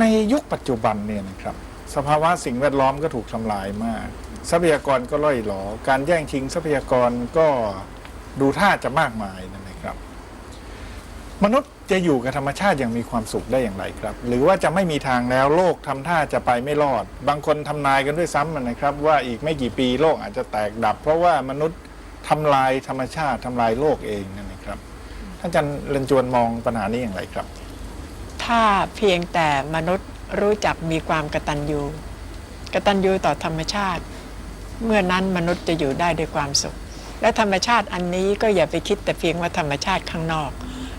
ในยุคปัจจุบันเนี่ยนะครับ สภาวะสิ่งแวดล้อมก็ถูกทำลายมาก ทรัพยากรก็ล่อยหลอ การแย่งชิงทรัพยากรก็ดูท่าจะมากมายนั่นนะครับ มนุษย์จะอยู่กับธรรมชาติอย่างมีความสุขได้อย่างไรครับ หรือว่าจะไม่มีทางแล้วโลกทำท่าจะไปไม่รอด บางคนทำนายกันด้วยซ้ำนะครับ ว่าอีกไม่กี่ปีโลกอาจจะแตกดับ เพราะว่ามนุษย์ทำลายธรรมชาติทำลายโลกเองนั่นนะครับท่านอาจารย์เรนจวนมองปัญหานี้อย่างไรครับ ถ้าเพียงแต่มนุษย์รู้จักมีความกตัญญูกตัญญูต่อธรรมชาติ เมื่อนั้นมนุษย์จะอยู่ได้ด้วยความสุข และธรรมชาติอันนี้ก็อย่าไปคิดแต่เพียงว่าธรรมชาติข้างนอก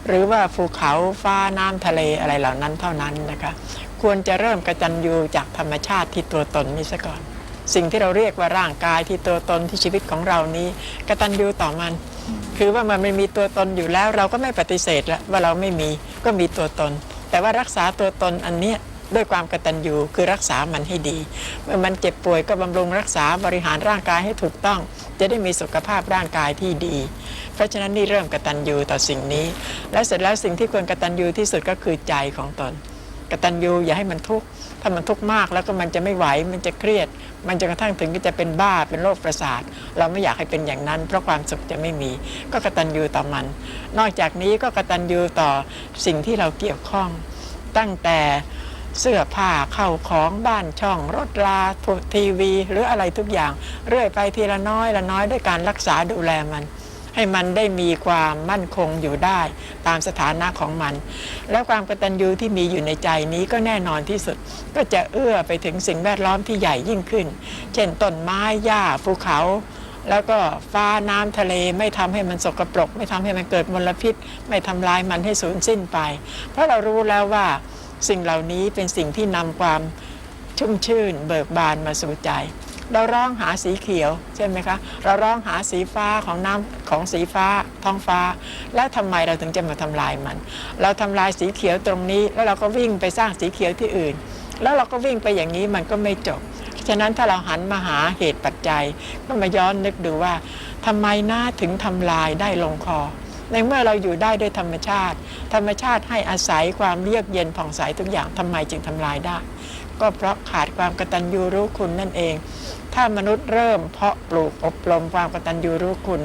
หรือว่าภูเขาฟ้าน้ำทะเลอะไรเหล่านั้นเท่านั้นนะคะ ควรจะเริ่มกตัญญูจากธรรมชาติที่ตัวตนนี้ซะก่อน สิ่งที่เราเรียกว่าร่างกายที่ตัวตนที่ชีวิตของเรานี้กตัญญูต่อมัน คือว่ามันไม่มีตัวตนอยู่แล้ว เราก็ไม่ปฏิเสธแล้วว่าเราไม่มีก็มีตัวตน แต่ว่ารักษาตัวตนอันเนี้ยด้วยความกตัญญูคือรักษามันให้ดี เมื่อมันเจ็บป่วยก็บำรุงรักษาบริหารร่างกายให้ถูกต้อง จะได้มีสุขภาพร่างกายที่ดี เพราะฉะนั้นนี่เริ่มกตัญญูต่อสิ่งนี้ และเสร็จแล้วสิ่งที่ควรกตัญญูที่สุดก็คือใจของตน กตัญญูอย่าให้มันทุกข์ ถ้ามันทุกข์มากแล้วก็มันจะไม่ไหวมันจะเครียด มันจะกระทั่งถึงก็จะเป็นบ้าเป็นโรคประสาท เราไม่อยากให้เป็นอย่างนั้น เพราะความสุขจะไม่มี ก็กระตัญญูต่อมัน นอกจากนี้ก็กระตัญญูต่อสิ่งที่เราเกี่ยวข้อง ตั้งแต่เสื้อผ้าเข้าของบ้านช่อง รถราทีวี หรืออะไรทุกอย่าง เรื่อยไปทีละน้อยละน้อยด้วยการรักษาดูแลมัน ให้มันได้มีความมั่นคงอยู่ได้ ตามสถานะของมัน และความกตัญญูที่มีอยู่ในใจนี้ก็แน่นอนที่สุด ก็จะเอื้อไปถึงสิ่งแวดล้อมที่ใหญ่ยิ่งขึ้น เช่นต้นไม้หญ้าภูเขาแล้วก็ฟ้าน้ำทะเลไม่ทำให้มันสกปรก ไม่ทำให้มันเกิดมลพิษ ไม่ทำลายมันให้สูญสิ้นไป เพราะเรารู้แล้วว่าสิ่งเหล่านี้เป็นสิ่งที่นำความชุ่มชื่น เบิกบานมาสู่ใจ เราร้องหาสีเขียวใช่ไหมคะ เราร้องหาสีฟ้าของน้ำของสีฟ้าท้องฟ้า แล้วทำไมเราถึงจะมาทำลายมัน เราทำลายสีเขียวตรงนี้ แล้วเราก็วิ่งไปสร้างสีเขียวที่อื่น แล้วเราก็วิ่งไปอย่างนี้มันก็ไม่จบฉะนั้นถ้าเราหันมาหาเหตุปัจจัย ก็มาย้อนนึกดูว่าทำไมน้าถึงทำลายได้ลงคอ ในเมื่อเราอยู่ได้ด้วยธรรมชาติ ธรรมชาติให้อาศัยความเยือกเย็นผ่องใสทุกอย่างทำไมจึงทำลายได้ ก็เพราะขาดความกตัญญูรู้คุณนั่นเอง ถ้ามนุษย์เริ่มเพาะปลูกอบรมความกตัญญูรู้คุณ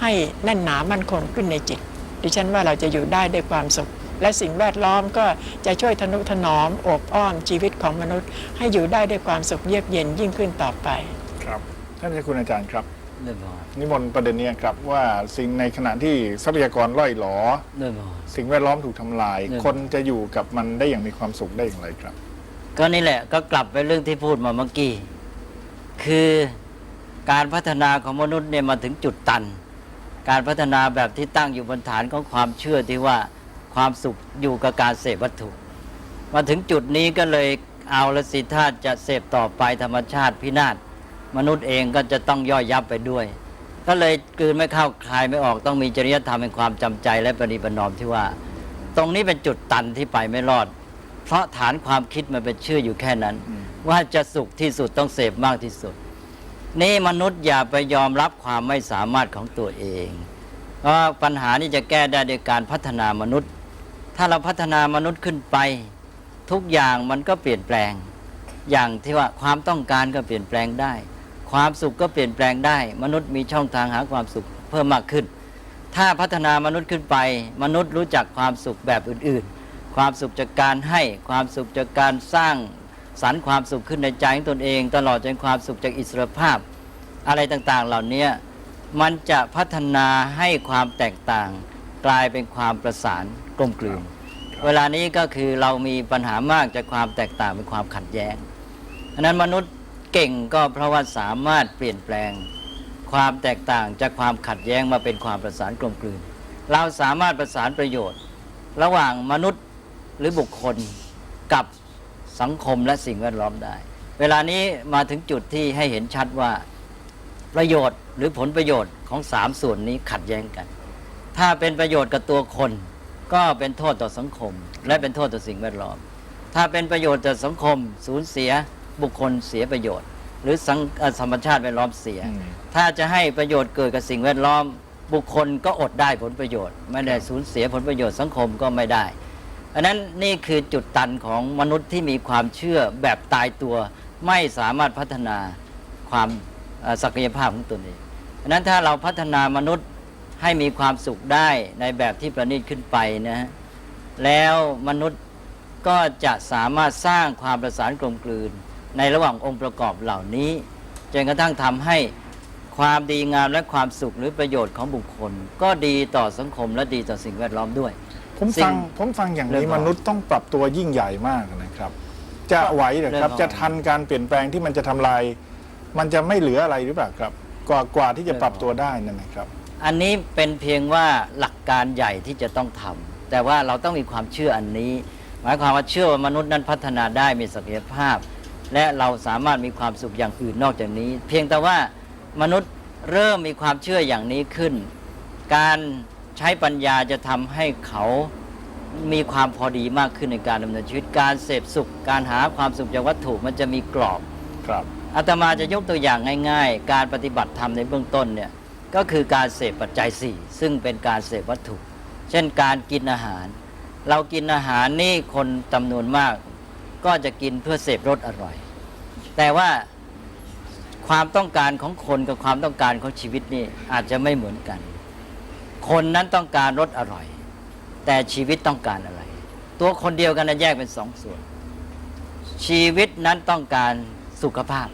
ให้แน่นหนามั่นคงขึ้นในจิต ดิฉันว่าเราจะอยู่ได้ด้วยความสุข และสิ่งแวดล้อมก็จะช่วยทนุถนอมโอบอ้อมชีวิตของมนุษย์ ให้อยู่ได้ด้วยความสุขเยือกเย็นยิ่งขึ้นต่อไป ครับท่านเจ้าคุณอาจารย์ครับเรื่องพอนิมนต์ประเด็นเนี้ครับว่าสิ่งในขณะที่ทรัพยากรล่อยหลอเรื่องพอสิ่งแวดล้อมถูกทำลายเนี่ยคนจะอยู่กับมันได้อย่างมีความสุขได้อย่างไรครับ ก็นี่แหละก็กลับไปเรื่องที่พูดมาเมื่อกี้ คือการพัฒนาของมนุษย์เนี่ยมาถึงจุดตัน การพัฒนาแบบที่ตั้งอยู่บนฐานของความเชื่อที่ว่าความสุขอยู่กับการเสพวัตถุ มาถึงจุดนี้ก็เลยเอาละสิถ้าจะเสพต่อไปธรรมชาติพินาศมนุษย์เองก็จะต้องย่อยยับไปด้วย ก็เลยกลืนไม่เข้าคลายไม่ออกต้องมีจริยธรรมเป็นความจำใจและปฏิบัตินอมที่ว่า ตรงนี้เป็นจุดตันที่ไปไม่รอด เพราะฐานความคิดมันเป็นเชื่ออยู่แค่นั้นอืมว่าจะสุขที่สุดต้องเสพมากที่สุด นี่มนุษย์อย่าไปยอมรับความไม่สามารถของตัวเองเพราะปัญหานี้จะแก้ได้โดยการพัฒนามนุษย์ ถ้าเราพัฒนามนุษย์ขึ้นไป ทุกอย่างมันก็เปลี่ยนแปลง อย่างที่ว่าความต้องการก็เปลี่ยนแปลงได้ ความสุขก็เปลี่ยนแปลงได้ มนุษย์มีช่องทางหาความสุขเพิ่มมากขึ้น ถ้าพัฒนามนุษย์ขึ้นไป มนุษย์รู้จักความสุขแบบอื่นๆ ความสุขจากการให้ความสุขจากการสร้างสรรค์ความสุขขึ้นในใจของตนเอง ตลอดจนความสุขจากอิสรภาพ อะไรต่างๆเหล่านี้มันจะพัฒนาให้ความแตกต่าง กลายเป็นความประสานกลมกลืน เวลานี้ก็คือเรามีปัญหามากจากความแตกต่างเป็นความขัดแย้งอันนั้นมนุษย์เก่งก็เพราะว่าสามารถเปลี่ยนแปลง ความแตกต่างจากความขัดแย้งมาเป็นความประสานกลมกลืน เราสามารถประสานประโยชน์ ระหว่างมนุษย์ หรือบุคคลกับสังคมและสิ่งแวดล้อมได้ เวลานี้มาถึงจุดที่ให้เห็นชัดว่าประโยชน์หรือผลประโยชน์ของสามส่วนนี้ขัดแย้งกัน ถ้าเป็นประโยชน์กับตัวคน ก็เป็นโทษต่อสังคม และเป็นโทษต่อสิ่งแวดล้อม ถ้าเป็นประโยชน์ต่อสังคม สูญเสียบุคคลเสียประโยชน์ หรือสังเอ่อธรรมชาติแวดล้อมเสียอืมถ้าจะให้ประโยชน์เกิดกับสิ่งแวดล้อม บุคคลก็อดได้ผลประโยชน์ ไม่ได้สูญเสียผลประโยชน์สังคมก็ไม่ได้ อันนั้นนี่คือจุดตันของมนุษย์ที่มีความเชื่อแบบตายตัว ไม่สามารถพัฒนาความศักยภาพของตนเองอันนั้นถ้าเราพัฒนามนุษย์ให้มีความสุขได้ในแบบที่ประณีตขึ้นไปนะฮะแล้วมนุษย์ก็จะสามารถสร้างความประสานกลมกลืน ในระหว่างองค์ประกอบเหล่านี้จนกระทั่งทำให้ความดีงามและความสุขหรือประโยชน์ของบุคคล ก็ดีต่อสังคมและดีต่อสิ่งแวดล้อมด้วย ผมสิ่ฟังงผมฟังอย่างเรื่นี้องของมนุษย์ต้องปรับตัวยิ่งใหญ่มากนะครับ จะไหวเหรอครับเรื่องของจะทันการเปลี่ยนแปลงที่มันจะทำลาย มันจะไม่เหลืออะไรหรือเปล่าครับ กว่ากว่าที่จะปรับตัวได้นั่นนะครับ อันนี้เป็นเพียงว่าหลักการใหญ่ที่จะต้องทำแต่ว่าเราต้องมีความเชื่ออันนี้ หมายความว่าเชื่อว่ามนุษย์นั้นพัฒนาได้มีศักยภาพ และเราสามารถมีความสุขอย่างอื่นนอกจากนี้ เพียงแต่ว่ามนุษย์เริ่มมีความเชื่ออย่างนี้ขึ้น การ ใช้ปัญญาจะทำให้เขามีความพอดีมากขึ้นในการดำเนินชีวิตการเสพสุข การหาความสุขจากวัตถุมันจะมีกรอบครับอาตมาจะยกตัวอย่างง่าย ๆ การปฏิบัติธรรมในเบื้องต้นเนี่ยก็คือการเสพปัจจัยสี่ซึ่งเป็นการเสพวัตถุ เช่นการกินอาหาร เรากินอาหารนี่คนจำนวนมาก ก็จะกินเพื่อเสพรสอร่อย แต่ว่าความต้องการของคนกับความต้องการของชีวิตนี่อาจจะไม่เหมือนกัน คนนั้นต้องการรสอร่อย แต่ชีวิตต้องการอะไร ตัวคนเดียวกันนะแยกเป็นสองส่วน ชีวิตนั้นต้องการสุขภาพ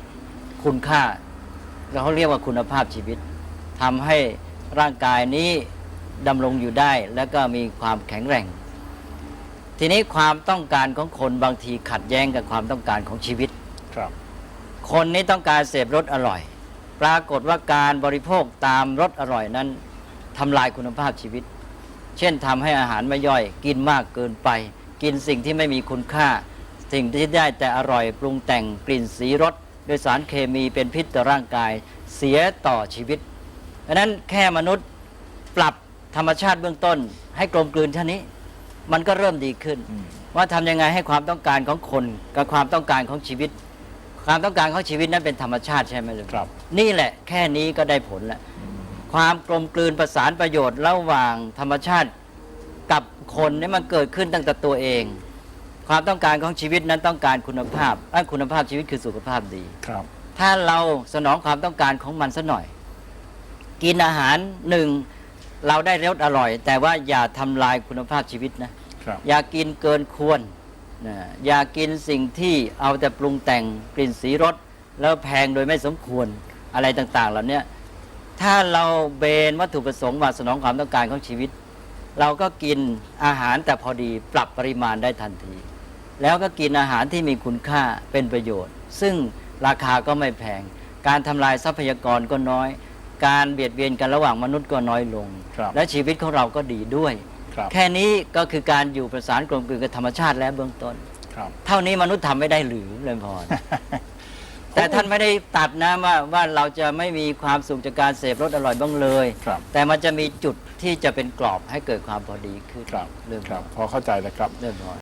คุณค่าเราเรียกว่าคุณภาพชีวิตทำให้ร่างกายนี้ดำรงอยู่ได้ แล้วก็มีความแข็งแรงทีนี้ความต้องการของคนบางทีขัดแย้งกับความต้องการของชีวิต ครับ คนนี้ต้องการเสพรสอร่อย ปรากฏว่าการบริโภคตามรสอร่อยนั้น ทำลายคุณภาพชีวิต เช่นทำให้อาหารไม่ย่อย กินมากเกินไป กินสิ่งที่ไม่มีคุณค่า สิ่งที่ได้แต่อร่อยปรุงแต่งกลิ่นสีรสโดยสารเคมีเป็นพิษต่อร่างกาย เสียต่อชีวิตดังนั้นแค่มนุษย์ปรับธรรมชาติเบื้องต้น ให้กลมกลืนเท่านี้ มันก็เริ่มดีขึ้นอืมว่าทำยังไงให้ความต้องการของคน กับความต้องการของชีวิต ความต้องการของชีวิตนั้นเป็นธรรมชาติใช่ไหมลุงครับ นี่แหละแค่นี้ก็ได้ผลแล้ว ความกลมกลืนประสานประโยชน์ระหว่างธรรมชาติกับคนนี่มันเกิดขึ้นตั้งแต่ตัวเอง ความต้องการของชีวิตนั้นต้องการคุณภาพและคุณภาพชีวิตคือสุขภาพดีครับ ถ้าเราสนองความต้องการของมันสัหน่อย กินอาหารหนึ่งเราได้รสอร่อย แต่ว่าอย่าทำลายคุณภาพชีวิตนะครับอย่ากินเกินควรนะอย่ากินสิ่งที่เอาแต่ปรุงแต่งกลิ่นสีรสแล้วแพงโดยไม่สมควรอะไรต่าง ๆ เหล่านี้ ถ้าเราเบนวัตถุประสงค์มาสนองความต้องการของชีวิต เราก็กินอาหารแต่พอดีปรับปริมาณได้ทันที แล้วก็กินอาหารที่มีคุณค่าเป็นประโยชน์ ซึ่งราคาก็ไม่แพง การทำลายทรัพยากรก็น้อย การเบียดเบียนกันระหว่างมนุษย์ก็น้อยลงครับและชีวิตของเราก็ดีด้วยครับแค่นี้ก็คือการอยู่ประสานกลมกลืนกับธรรมชาติและเบื้องต้นครับเท่านี้มนุษย์ทำไม่ได้หรือเลยพร แต่ท่านไม่ได้ตัดนะว่าว่าเราจะไม่มีความสุขจากการเสพรสอร่อยบ้างเลย ครับ แต่มันจะมีจุดที่จะเป็นกรอบให้เกิดความพอดีขึ้นครับเรื่องครับ พอเข้าใจแล้วครับ เรื่องพอ